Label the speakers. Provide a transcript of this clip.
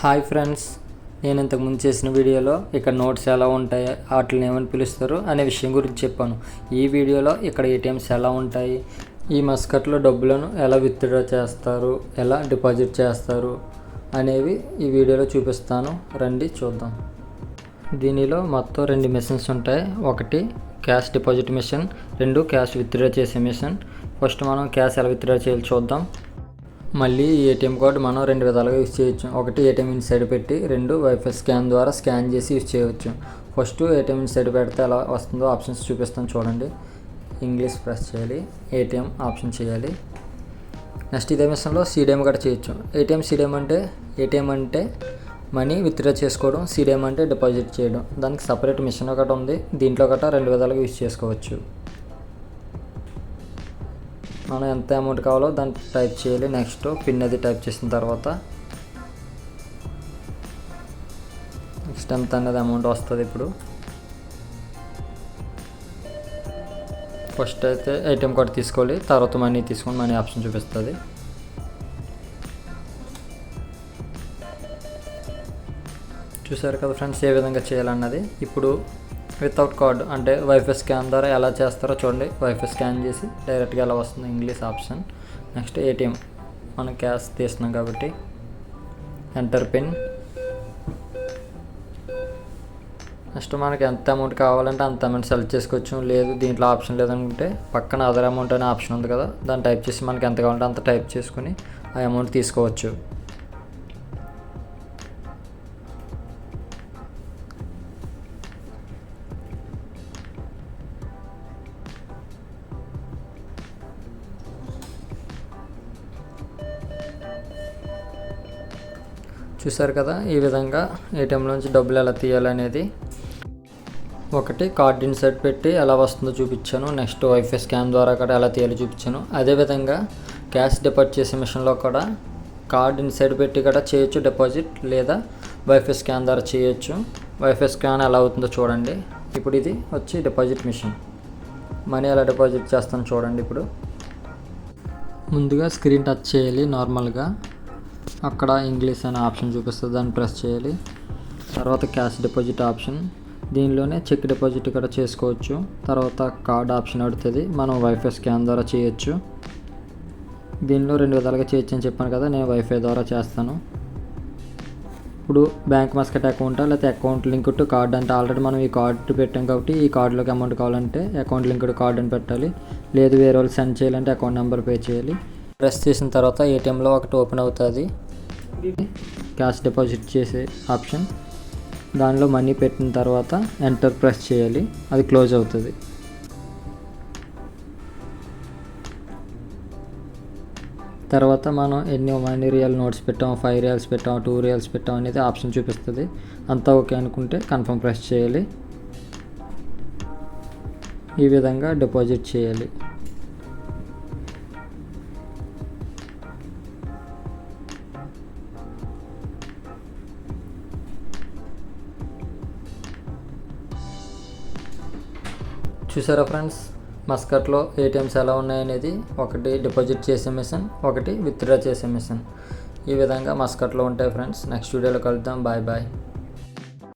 Speaker 1: Hi friends నేను ఇంతకు ముందు చేసిన వీడియోలో ఇక్కడ నోట్స్ ఎలా ఉంటాయి వాటిని ఏమని పిలుస్తారు అనే విషయం గురించి చెప్పాను. ఈ వీడియోలో ఇక్కడ ఏటీఎంస్ ఎలా ఉంటాయి ఈ మస్కట్లో డబ్బులను ఎలా విత్డ్రా చేస్తారు ఎలా డిపాజిట్ చేస్తారు అనేవి ఈ వీడియోలో చూపిస్తాను. రండి చూద్దాం. దీనిలో మొత్తం రెండు మిషన్స్ ఉంటాయి. ఒకటి క్యాష్ డిపాజిట్ మిషన్ రెండు క్యాష్ విత్డ్రా చేసే మిషన్. ఫస్ట్ మనం క్యాష్ ఎలా విత్డ్రా చేయాలి చూద్దాం. మళ్ళీ ఏటీఎం కార్డు మనం రెండు విధాలుగా యూజ్ చేయొచ్చు. ఒకటి ఏటీఎం ఇన్సైడ్ పెట్టి రెండు వైఫై స్కాన్ ద్వారా స్కాన్ చేసి యూజ్ చేయవచ్చు ఫస్ట్ ఏటీఎం ఇన్సైడ్ పెడితే ఎలా వస్తుందో ఆప్షన్స్ చూపిస్తాను చూడండి. ఇంగ్లీష్ ప్రెస్ చేయాలి. ఏటీఎం ఆప్షన్ చేయాలి. నెక్స్ట్ ఇదే మిషన్లో సీడిఎం కూడా చేయొచ్చు. ఏటీఎం సీడిఎం అంటే ఏటీఎం అంటే మనీ విత్డ్రా చేసుకోవడం సీడిఎం అంటే డిపాజిట్ చేయడం. దానికి సపరేట్ మిషన్ ఒకటి ఉంది. దీంట్లో గట్రా రెండు విధాలుగా యూజ్ చేసుకోవచ్చు. మనం ఎంత అమౌంట్ కావాలో దాన్ని టైప్ చేయాలి. నెక్స్ట్ పిన్ అది టైప్ చేసిన తర్వాత నెక్స్ట్ ఎంత అనేది అమౌంట్ వస్తుంది ఇప్పుడు. ఫస్ట్ అయితే ఏటీఎం కార్డు తీసుకోవాలి. తర్వాత మనీ తీసుకొని మనీ ఆప్షన్ చూపిస్తుంది. చూసారు కదా ఫ్రెండ్స్ ఏ విధంగా చేయాలన్నది. ఇప్పుడు వితౌట్ కార్డ్ అంటే వైఫై స్కాన్ ద్వారా ఎలా చేస్తారో చూడండి. వైఫై స్కాన్ చేసి డైరెక్ట్గా ఎలా వస్తుంది ఇంగ్లీష్ ఆప్షన్. Next ATM. మనం క్యాష్ తీస్తున్నాం కాబట్టి ఎంటర్ పిన్. నెక్స్ట్ మనకి ఎంత అమౌంట్ కావాలంటే అంత అమౌంట్ సెలెక్ట్ చేసుకోవచ్చు. లేదు దీంట్లో ఆప్షన్ లేదనుకుంటే పక్కన అదర్ అమౌంట్ అనే ఆప్షన్ ఉంది కదా దాన్ని టైప్ చేసి మనకి ఎంత కావాలంటే అంత టైప్ చేసుకుని ఆ అమౌంట్ తీసుకోవచ్చు. చూసారు కదా ఈ విధంగా ఏటీఎంలోంచి డబ్బులు ఎలా తీయాలనేది. ఒకటి కార్డ్ ఇన్సర్ట్ పెట్టి ఎలా వస్తుందో చూపించాను. నెక్స్ట్ వైఫై స్కాన్ ద్వారా కూడా ఎలా తీయాలో చూపించాను. అదేవిధంగా క్యాష్ డిపాజిట్ చేసే మిషన్లో కూడా కార్డ్ ఇన్సైడ్ పెట్టి కూడా చేయొచ్చు డిపాజిట్ లేదా వైఫై స్కాన్ ద్వారా చేయొచ్చు. వైఫై స్కాన్ ఎలా అవుతుందో చూడండి. ఇప్పుడు ఇది వచ్చి డిపాజిట్ మిషన్. మనీ ఎలా డిపాజిట్ చేస్తాను చూడండి ఇప్పుడు. ముందుగా స్క్రీన్ టచ్ చేయాలి నార్మల్గా. అక్కడ ఇంగ్లీష్ అనే ఆప్షన్ చూపిస్తుంది. దాన్ని ప్రెస్ చేయాలి. తర్వాత క్యాష్ డిపాజిట్ ఆప్షన్. దీనిలోనే చెక్ డిపాజిట్ కూడా చేసుకోవచ్చు. తర్వాత కార్డ్ ఆప్షన్ అడుగుతుంది మనం వైఫై స్కాన్ ద్వారా చేయొచ్చు. దీనిలో రెండు విధాలుగా చేయొచ్చు అని చెప్పాను కదా. నేను వైఫై ద్వారా చేస్తాను. ఇప్పుడు బ్యాంక్ మస్కట్ అకౌంట్? లేకపోతే అకౌంట్ లింక్ టు కార్డ్ అంటే ఆల్రెడీ మనం ఈ కార్డు పెట్టాం కాబట్టి ఈ కార్డులోకి అమౌంట్ కావాలంటే అకౌంట్ లింక్డ్ కార్డ్ అని పెట్టాలి. లేదు వేరే వాళ్ళు సెండ్ చేయాలంటే అకౌంట్ నెంబర్ పే చేయాలి. ప్రెస్ చేసిన తర్వాత ఏటీఎంలో ఒకటి ఓపెన్ అవుతుంది. క్యాష్ డిపాజిట్ చేసే ఆప్షన్. దానిలో మనీ పెట్టిన తర్వాత ఎంటర్ ప్రెస్ చేయాలి. అది క్లోజ్ అవుతుంది. తర్వాత మనం ఎన్ని మనీ రియల్ నోట్స్ పెట్టాం ఫైవ్ రియల్స్ పెట్టాం టూ రియల్స్ పెట్టాం అనేది ఆప్షన్ చూపిస్తుంది. అంతా ఓకే అనుకుంటే కన్ఫర్మ్ ప్రెస్ చేయాలి. ఈ విధంగా డిపాజిట్ చేయాలి. చూసారా ఫ్రెండ్స్? మస్కట్లో ఏటీఎంస్ ఎలా ఉన్నాయనేది ఒకటి డిపాజిట్ చేసే మిషన్ ఒకటి విత్డ్రా చేసే మిషన్. ఈ విధంగా మస్కట్లో ఉంటాయి ఫ్రెండ్స్. నెక్స్ట్ వీడియోలో కలుద్దాం. Bye bye.